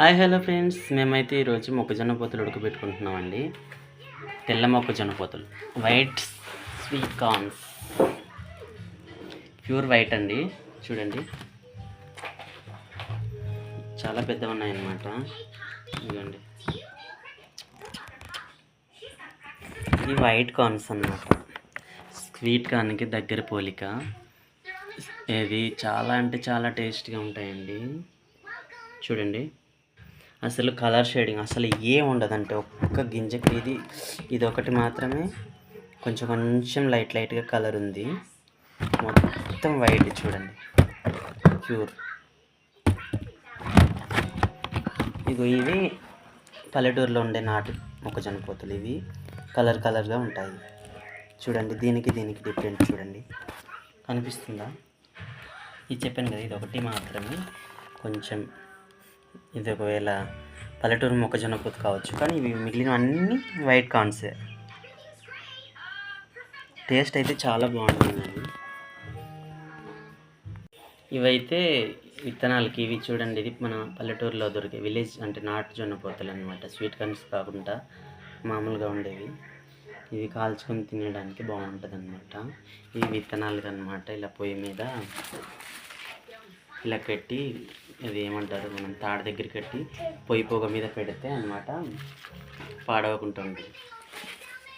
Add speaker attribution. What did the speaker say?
Speaker 1: Hi hello friends. మేమైతే ఈరోజు మొక్కజొన్న పోతులు ఉడకబెట్టుకుంటున్నామండి. తెల్ల మొక్కజొన్న పోతులు. White sweet corns pure white అండి. చూడండి. చాలా పెద్దగా ఉన్నాయన్నమాట. ఇదిగోండి. ఇది వైట్ కార్న్స్ అన్నమాట. స్వీట్ కార్న్కి దగ్గర పోలిక. ఇది చాలా అంటే చాలా టేస్ట్గా ఉంటాయండి. చూడండి. అసలు కలర్ షేడింగ్ అసలు ఏ ఉండదంటే ఒక్క గింజకి ఇది ఇది ఒకటి మాత్రమే. కొంచెం కొంచెం లైట్ లైట్గా కలర్ ఉంది. మొత్తం వైట్ చూడండి. ప్యూర్. ఇగో ఇవి పల్లెటూరులో ఉండే నాటు మొక్కజొన్న పోతులు ఇవి. కలర్ కలర్గా ఉంటాయి. చూడండి దీనికి దీనికి డిఫరెంట్ చూడండి. కనిపిస్తుందా? ఇది చెప్పాను కదా ఇది ఒకటి మాత్రమే. కొంచెం ఇది ఒకవేళ పల్లెటూరు మొక్కజొన్న పూత కావచ్చు కానీ ఇవి మిగిలినవన్నీ వైట్ కార్న్సే టేస్ట్ అయితే చాలా బాగుంటుందండి. ఇవైతే విత్తనాలకి ఇవి చూడండి ఇది మన పల్లెటూరులో దొరికే విలేజ్ అంటే నాటు జొన్న పోతలు అనమాట స్వీట్ కార్న్స్ కాకుండా మామూలుగా ఉండేవి. ఇవి కాల్చుకొని తినడానికి బాగుంటుంది అనమాట ఇవి విత్తనాలు అనమాట ఇలా పొయ్యి మీద ఇలా కట్టి ఇది ఏమంటారు మనం తాడు దగ్గర కట్టి పొయ్యి పొగ మీద పెడితే అనమాట పాడవకుండా ఉంటుంది